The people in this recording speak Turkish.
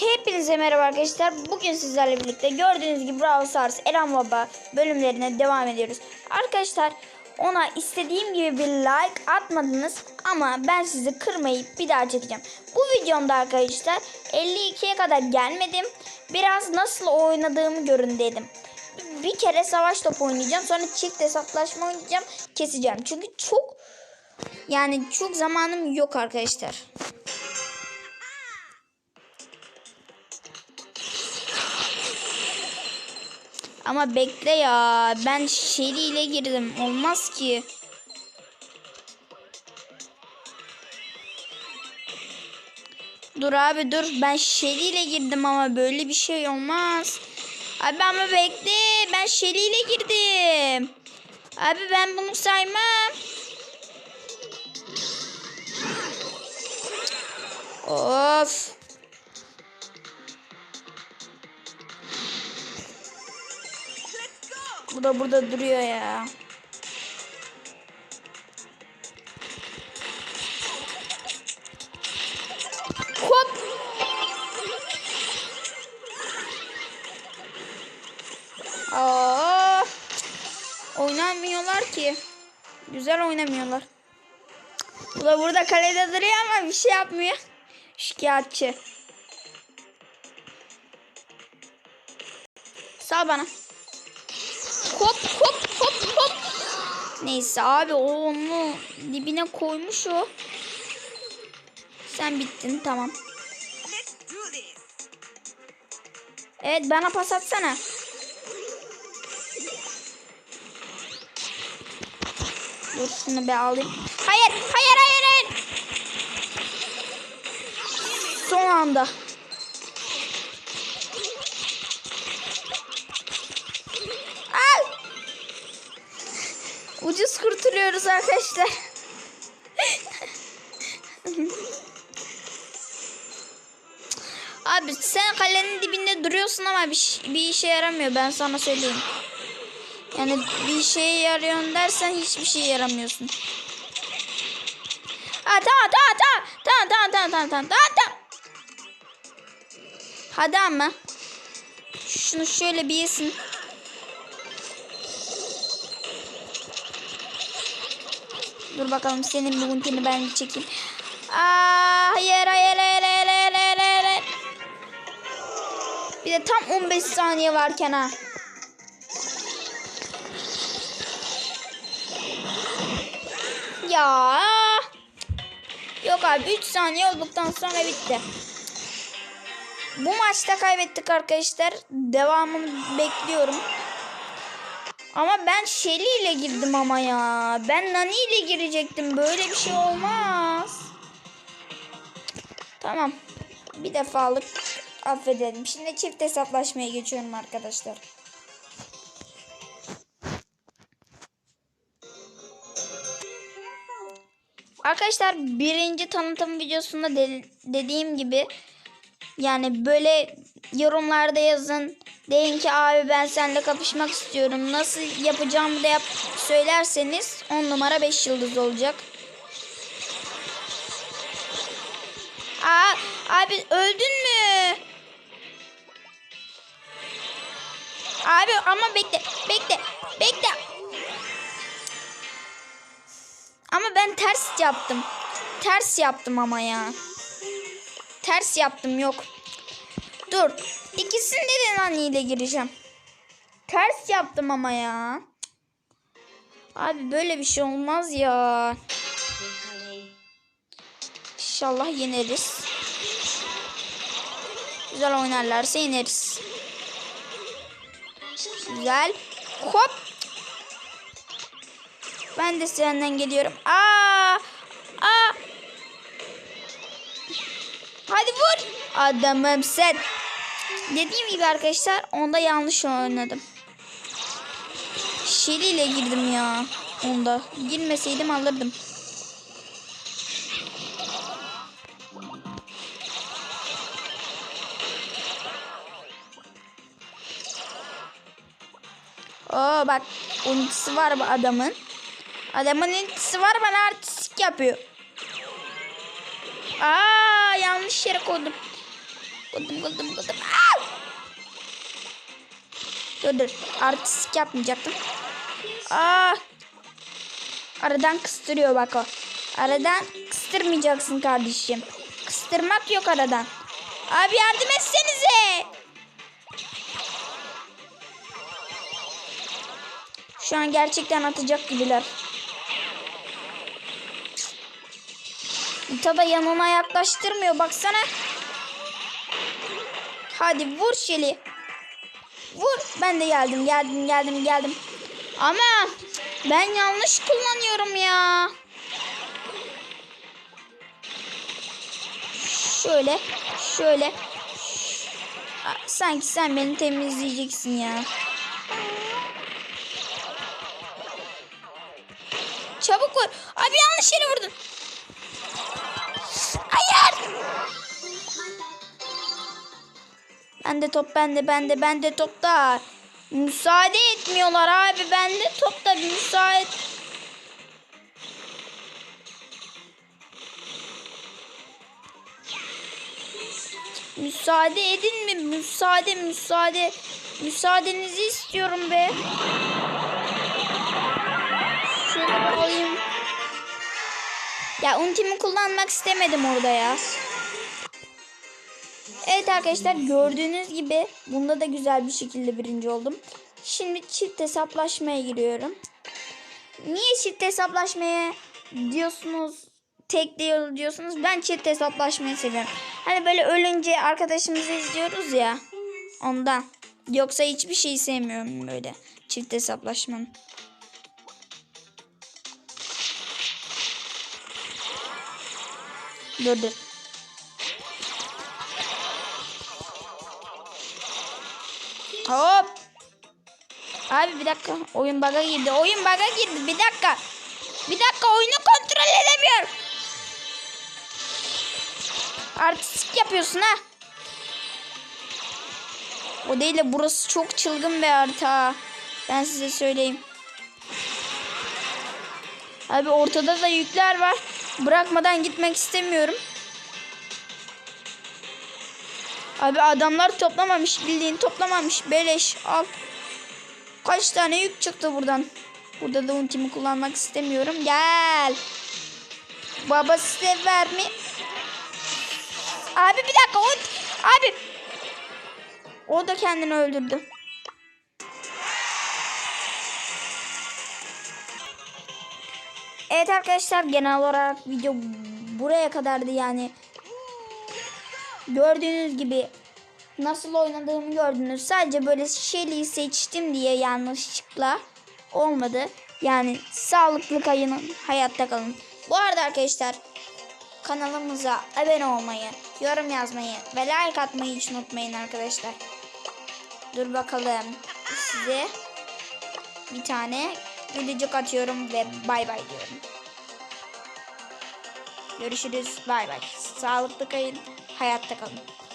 Hepinize merhaba arkadaşlar. Bugün sizlerle birlikte gördüğünüz gibi Brawl Stars Eren Baba bölümlerine devam ediyoruz. Arkadaşlar ona istediğim gibi bir like atmadınız ama ben sizi kırmayıp bir daha çekeceğim. Bu videomda arkadaşlar 52'ye kadar gelmedim. Biraz nasıl oynadığımı görün dedim. Bir kere savaş topu oynayacağım. Sonra çift hesaplaşma oynayacağım. Keseceğim. Çünkü çok yani çok zamanım yok arkadaşlar. Ama bekle ya. Ben Shelly ile girdim. Olmaz ki. Dur abi dur. Ben Shelly ile girdim ama böyle bir şey olmaz. Abi ama bekle. Ben Shelly ile girdim. Abi ben bunu saymam. Of. Bu da burada duruyor ya. Hop. Aa, oynamıyorlar ki. Güzel oynamıyorlar. Bu da burada kalede duruyor ama bir şey yapmıyor. Şikayetçi. Sağ bana. Hop hop hop hop. Neyse abi o onu dibine koymuş o. Sen bittin tamam. Evet bana pas atsana. Dur şunu bir alayım. Hayır hayır hayır hayır. Son anda. Ucuz kurtuluyoruz arkadaşlar. Abi sen kalenin dibinde duruyorsun ama bir, bir işe yaramıyor ben sana söyleyeyim. Yani bir şeye yarıyorsun dersen hiçbir şey yaramıyorsun. Ha tamam tamam tamam tamam tamam tamam tamam tamam tamam tamam. Hadi ama. Şunu şöyle bir yesin. Dur bakalım senin bu ultini ben çekeyim. Aa, hayır hayır hayır hayır hayır hayır, hayır. Bir de tam 15 saniye varken ha. Ya. Yok abi 3 saniye olduktan sonra bitti. Bu maçta kaybettik arkadaşlar. Devamını bekliyorum. Ama ben Shelly ile girdim ama ya. Ben Nani ile girecektim. Böyle bir şey olmaz. Tamam. Bir defalık affedelim. Şimdi çift hesaplaşmaya geçiyorum arkadaşlar. Arkadaşlar birinci tanıtım videosunda de- dediğim gibi yani böyle yorumlarda yazın. Deyin ki abi ben seninle kapışmak istiyorum. Nasıl yapacağımı da yap söylerseniz 10 numara 5 yıldız olacak. Aa, abi öldün mü? Abi ama bekle, bekle, bekle. Ama ben ters yaptım. Ters yaptım ama ya. Ters yaptım yok. Dur. İkisinde de Nani gireceğim. Ters yaptım ama ya. Abi böyle bir şey olmaz ya. İnşallah yeneriz. Güzel oynarlarsa yeneriz. Güzel. Hop. Ben de senden geliyorum. Aa! Aa! Hadi vur. Adamım sen. Dediğim gibi arkadaşlar onda yanlış oynadım. Shelly ile girdim ya. Onda. Girmeseydim alırdım. Oo bak ultisi var bu adamın. Adamın ultisi var bana artistik yapıyor. Aa yanlış yere koydum. Kıldım kıldım kıldım. Aa! Dur dur. Artistik yapmayacaktım. Aa! Aradan kıstırıyor bak o. Aradan kıstırmayacaksın kardeşim. Kıstırmak yok aradan. Abi yardım etsenize. Şu an gerçekten atacak gibiler. Nita da yanına yaklaştırmıyor baksana. Hadi vur Şeli. Vur. Ben de geldim geldim geldim geldim. Ama ben yanlış kullanıyorum ya. Şöyle şöyle. Sanki sen beni temizleyeceksin ya. Çabuk vur. Abi yanlış yere vurdun. Bende top bende bende bende top da. Müsaade etmiyorlar abi bende top da müsaade. Müsaade edin mi? Müsaade müsaade. Müsaadenizi istiyorum be. Ya ultimi kullanmak istemedim orada ya. Evet arkadaşlar gördüğünüz gibi bunda da güzel bir şekilde birinci oldum. Şimdi çift hesaplaşmaya giriyorum. Niye çift hesaplaşmaya diyorsunuz? Tek değil diyorsunuz. Ben çift hesaplaşmayı seviyorum. Hani böyle ölünce arkadaşımızı izliyoruz ya. Ondan. Yoksa hiçbir şey sevmiyorum böyle çift hesaplaşmanın. Dur dur. Hop. Abi bir dakika. Oyun bug'a girdi. Oyun bug'a girdi. Bir dakika. Bir dakika oyunu kontrol edemiyorum. Artistik yapıyorsun ha. O değil de burası çok çılgın bir harita. Ben size söyleyeyim. Abi ortada da yükler var. Bırakmadan gitmek istemiyorum. Abi adamlar toplamamış bildiğin toplamamış. Beleş al. Kaç tane yük çıktı buradan. Burada da ultimi kullanmak istemiyorum. Gel. Babası sever mi? Abi bir dakika. Abi. O da kendini öldürdü. Evet arkadaşlar genel olarak video buraya kadardı yani. Gördüğünüz gibi nasıl oynadığımı gördünüz. Sadece böyle Shelly'yi seçtim diye yanlışlıkla olmadı. Yani sağlıklı kayının hayatta kalın. Bu arada arkadaşlar kanalımıza abone olmayı, yorum yazmayı ve like atmayı hiç unutmayın arkadaşlar. Dur bakalım size bir tane gülücük atıyorum ve bay bay diyorum. Görüşürüz. Bay bay. Sağlıklı kayın. Hayatta kalın.